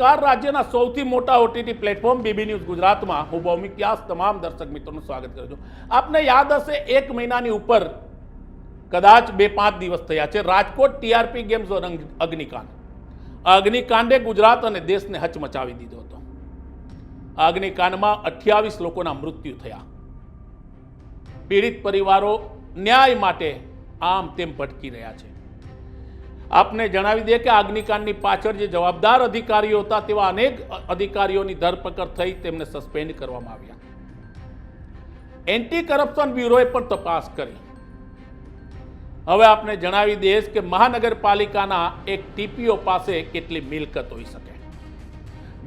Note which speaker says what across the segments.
Speaker 1: નમસ્કાર રાજ્યના સૌથી મોટા ઓટીટી પ્લેટફોર્મ બીબી ન્યૂઝ ગુજરાતમાં. હું ભૌમિક વ્યાસ તમામ દર્શક મિત્રોનું સ્વાગત કરું છું. આપને યાદ હશે, એક મહિનાની ઉપર કદાચ બે પાંચ દિવસ થયા છે, રાજકોટ ટીઆરપી ગેમ ઝોન અગ્નિકાંડ. અગ્નિકાંડે ગુજરાત અને દેશને હચમચાવી દીધો હતો. અગ્નિકાંડમાં અઠ્યાવીસ લોકોના મૃત્યુ થયા. પીડિત પરિવારો ન્યાય માટે આમ તેમ ભટકી રહ્યા છે. આપને જણાવી દે કે અગ્નિકાંડની પાછળ જે જવાબદાર અધિકારીઓ હતા, તેવા અનેક અધિકારીઓની ધરપકડ થઈ, તેમને સસ્પેન્ડ કરવામાં આવ્યા. એન્ટી કરપ્શન બ્યુરોએ પણ તપાસ કરી. હવે આપને જણાવી દઈશ કે મહાનગરપાલિકાના એક ટીપીઓ પાસે કેટલી મિલકત હોઈ શકે.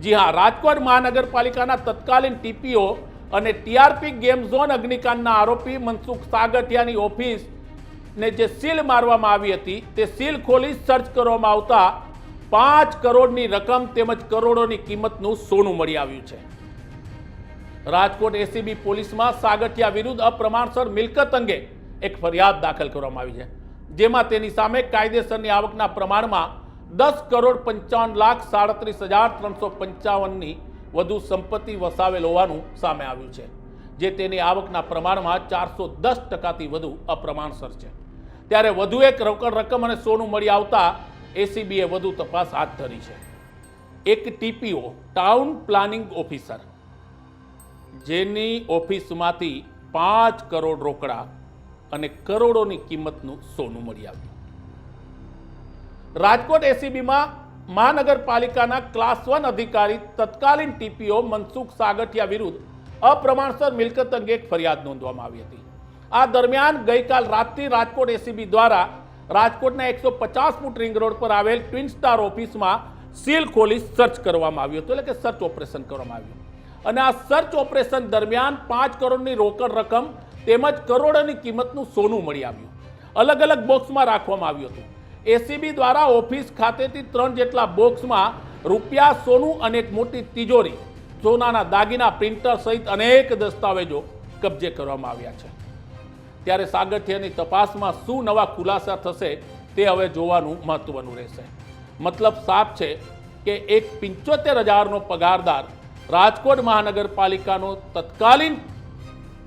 Speaker 1: જી હા, રાજકોટ મહાનગરપાલિકાના તત્કાલીન ટીપીઓ અને ટીઆરપી ગેમ ઝોન અગ્નિકાંડના આરોપી મનસુખ સાગઠિયાની ઓફિસ ને જે સીલ મારવામાં આવી હતી, તે સીલ ખોલી સર્ચ કરવામાં આવતા પાંચ કરોડની રકમ તેમજ કરોડોની કિંમતનું સોનું મળી આવ્યું છે. રાજકોટ એસીબી પોલીસમાં સાગઠિયા વિરુદ્ધ અપ્રમાણસર મિલકત અંગે એક ફરિયાદ દાખલ કરવામાં આવી છે. જેમાં તેની સામે કાયદેસરની આવકના પ્રમાણમાં દસ કરોડ પંચાવન લાખ સાડત્રીસ હજાર ત્રણસો પંચાવનની વધુ સંપત્તિ વસાવેલ હોવાનું સામે આવ્યું છે. જે તેની આવકના પ્રમાણમાં ચારસો દસ ટકાથી વધુ અપ્રમાણસર છે. ત્યારે વધુ એક રોકડ રકમ અને સોનું મળી આવતા એસીબીએ વધુ તપાસ હાથ ધરી છે. એક ટીપીઓ ટાઉન પ્લાનિંગ ઓફિસર જેની ઓફિસમાંથી પાંચ કરોડ રોકડા અને કરોડોની કિંમતનું સોનું મળી આવ્યું. રાજકોટ એસીબીમાં મહાનગરપાલિકાના ક્લાસ વન અધિકારી તત્કાલીન ટીપીઓ મનસુખ સાગઠિયા વિરુદ્ધ અપ્રમાણસર મિલકત અંગે એક ફરિયાદ નોંધવામાં આવી હતી. આ દરમિયાન ગઈકાલ રાતથી રાજકોટ એસીબી દ્વારા રાજકોટના એકસો પચાસ ફૂટ રિંગ રોડ પર આવેલ ટ્વિન સ્ટાર ઓફિસમાં સીલ ખોલી સર્ચ કરવામાં આવ્યું હતું. એટલે કે સર્ચ ઓપરેશન કરવામાં આવ્યું. અને આ સર્ચ ઓપરેશન દરમિયાન પાંચ કરોડની રોકડ રકમ તેમજ કરોડોની કિંમતનું સોનું મળી આવ્યું. અલગ અલગ બોક્સમાં રાખવામાં આવ્યું હતું. એસીબી દ્વારા ઓફિસ ખાતેથી ત્રણ જેટલા બોક્સમાં રૂપિયા સોનું અને એક મોટી તિજોરી, સોનાના દાગીના, પ્રિન્ટર સહિત અનેક દસ્તાવેજો કબજે કરવામાં આવ્યા છે. ત્યારે સાગઠિયાની તપાસમાં શું નવા ખુલાસા થશે તે હવે જોવાનું મહત્વનું રહેશે. મતલબ સાફ છે કે એક પંચોતેર હજારનો પગારદાર રાજકોટ મહાનગરપાલિકાનો તત્કાલીન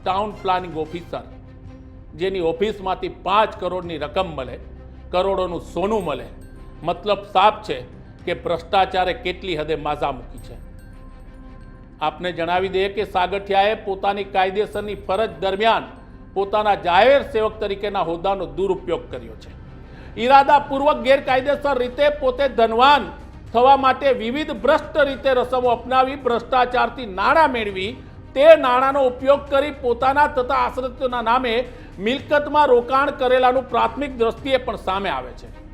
Speaker 1: ટાઉન પ્લાનિંગ ઓફિસર, જેની ઓફિસમાંથી પાંચ કરોડની રકમ મળે, કરોડોનું સોનું મળે. મતલબ સાફ છે કે ભ્રષ્ટાચારે કેટલી હદે માઝા મૂકી છે. આપને જણાવી દઈએ કે સાગઠિયાએ પોતાની કાયદેસરની ફરજ દરમિયાન પોતાના જાહેર સેવક તરીકેના હોદ્દાનો દુરુપયોગ કર્યો છે. ઈરાદાપૂર્વક ગેરકાયદેસર રીતે પોતે ધનવાન થવા માટે વિવિધ ભ્રષ્ટ રીતે રસમો અપનાવી, ભ્રષ્ટાચારથી નાણાં મેળવી, તે નાણાંનો ઉપયોગ કરી પોતાના તથા આશ્રિતોના નામે મિલકતમાં રોકાણ કરેલાનું પ્રાથમિક દ્રષ્ટિએ પણ સામે આવે છે.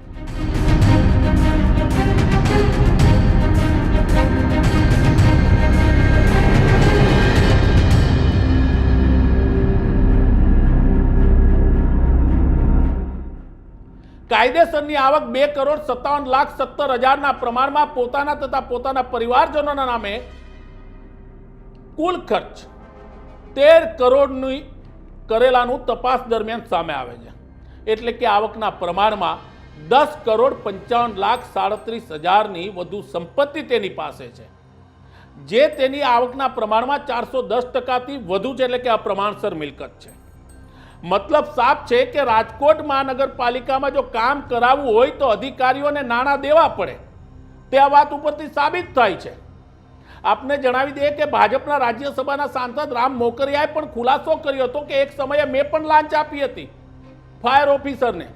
Speaker 1: કાયદેસરની આવક બે કરોડ સત્તાવન લાખ સત્તર હજારના પ્રમાણમાં પોતાના તથા પોતાના પરિવારજનોના નામે કુલ ખર્ચ તેર કરોડની કરેલાનું તપાસ દરમિયાન સામે આવે છે. એટલે કે આવકના પ્રમાણમાં દસ કરોડ પંચાવન લાખ સાડત્રીસ હજારની વધુ સંપત્તિ તેની પાસે છે. જે તેની આવકના પ્રમાણમાં ચારસો દસ ટકાથી વધુ છે, એટલે કે અપ્રમાણસર મિલકત છે. મતલબ સાફ છે કે રાજકોટ મહાનગરપાલિકામાં જો કામ કરાવવું હોય તો અધિકારીઓને નાણાં દેવા પડે. તે આ વાત ઉપરથી સાબિત થાય છે. આપને જણાવી દઈએ કે ભાજપના રાજ્યસભાના સાંસદ રામ મોકરિયાએ પણ ખુલાસો કર્યો હતો કે એક સમયે મેં પણ લાંચ આપી હતી, ફાયર ઓફિસરને.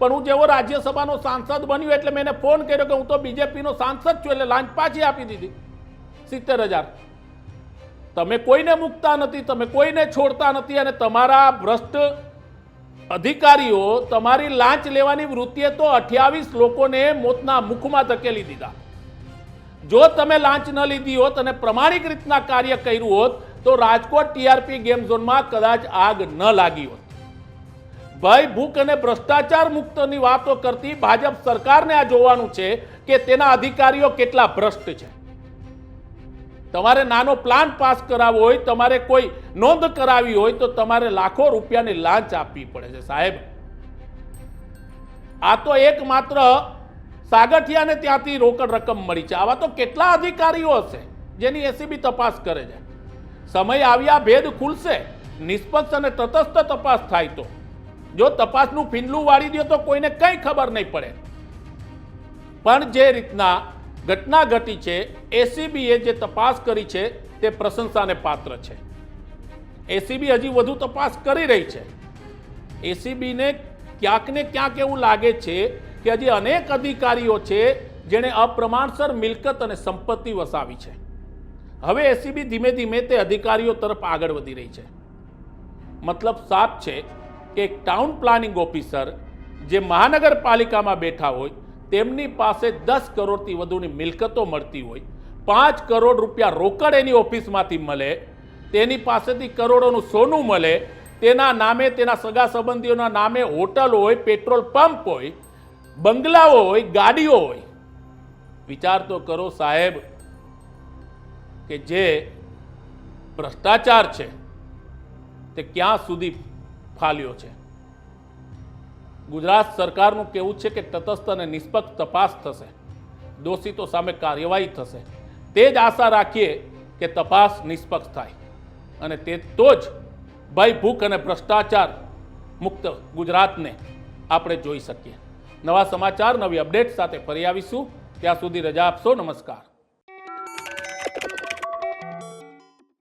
Speaker 1: પણ હું જેવો રાજ્યસભાનો સાંસદ બન્યો એટલે મેં ફોન કર્યો કે હું તો બીજેપીનો સાંસદ છું એટલે લાંચ પાછી આપી દીધી. સિત્તેર હજાર. તમે કોઈને મૂકતા નથી, તમે કોઈને છોડતા નથી અને તમારા ભ્રષ્ટ અધિકારીઓ તમારી લાંચ લેવાની વૃત્તિએ તો અઠ્યાવીસ લોકોને મોતના મુખમાં ધકેલી દીધા. જો તમે લાંચ ન લીધી હોત અને પ્રમાણિક રીતના કાર્ય કર્યું હોત, તો રાજકોટ ટીઆરપી ગેમ ઝોનમાં કદાચ આગ ન લાગી હોત. ભય, ભૂખ અને ભ્રષ્ટાચાર મુક્તની વાતો કરતી ભાજપ સરકારને આ જોવાનું છે કે તેના અધિકારીઓ કેટલા ભ્રષ્ટ છે. તમારે નાનો પ્લાન પાસ કરાવવો હોય, તમારે કોઈ નોંધ કરાવી હોય, તો તમારે લાખો રૂપિયાની લાંચ આપવી પડે છે સાહેબ. આ તો એકમાત્ર સાગઠિયાને ત્યાંથી રોકડ રકમ મળી છે. આવા તો કેટલા અધિકારીઓ હશે જેની એસીબી તપાસ કરે છે? સમય આવ્યા, ભેદ ખુલશે, નિષ્પક્ષ અને તટસ્થ તપાસ થાય તો. જો તપાસનું પિંડલું વાળી દો તો કોઈને કંઈ ખબર નહીં પડે. પણ જે રીતના ઘટના ઘટી છે એસીબીએ જે તપાસ કરી છે, તે પ્રશંસાને પાત્ર છે. એસીબી હજી વધુ તપાસ કરી રહી છે. એસીબીને ક્યાંક ને ક્યાંક એવું લાગે છે કે હજી અનેક અધિકારીઓ છે, જેણે અપ્રમાણસર મિલકત અને સંપત્તિ વસાવી છે. હવે એસીબી ધીમે ધીમે તે અધિકારીઓ તરફ આગળ વધી રહી છે. મતલબ સાફ છે કે એક ટાઉન પ્લાનિંગ ઓફિસર જે મહાનગરપાલિકામાં બેઠા હોય તેમની પાસે દસ કરોડથી વધુની મિલકતો મળતી હોય, પાંચ કરોડ રૂપિયા રોકડ એની ઓફિસમાંથી મળે, તેની પાસેથી કરોડોનું સોનું મળે, તેના નામે તેના સગા સંબંધીઓના નામે હોટલ હોય, પેટ્રોલ પંપ હોય, બંગલાઓ હોય, ગાડીઓ હોય. વિચાર તો કરો સાહેબ કે જે ભ્રષ્ટાચાર છે તે ક્યાં સુધી ફાલ્યો છે? ગુજરાત સરકારનું કહેવું છે કે તટસ્થ અને નિષ્પક્ષ તપાસ થશે. દોષિતો સામે કાર્યવાહી થશે. તે જ આશા રાખીએ કે તપાસ નિષ્પક્ષ થાય. અને તે તો જ ભય, ભૂખ અને ભ્રષ્ટાચાર મુક્ત ગુજરાતને આપણે જોઈ શકીએ. નવા સમાચાર, નવી અપડેટ સાથે ફરી આવીશું. ત્યાં સુધી રજા આપશો. નમસ્કાર.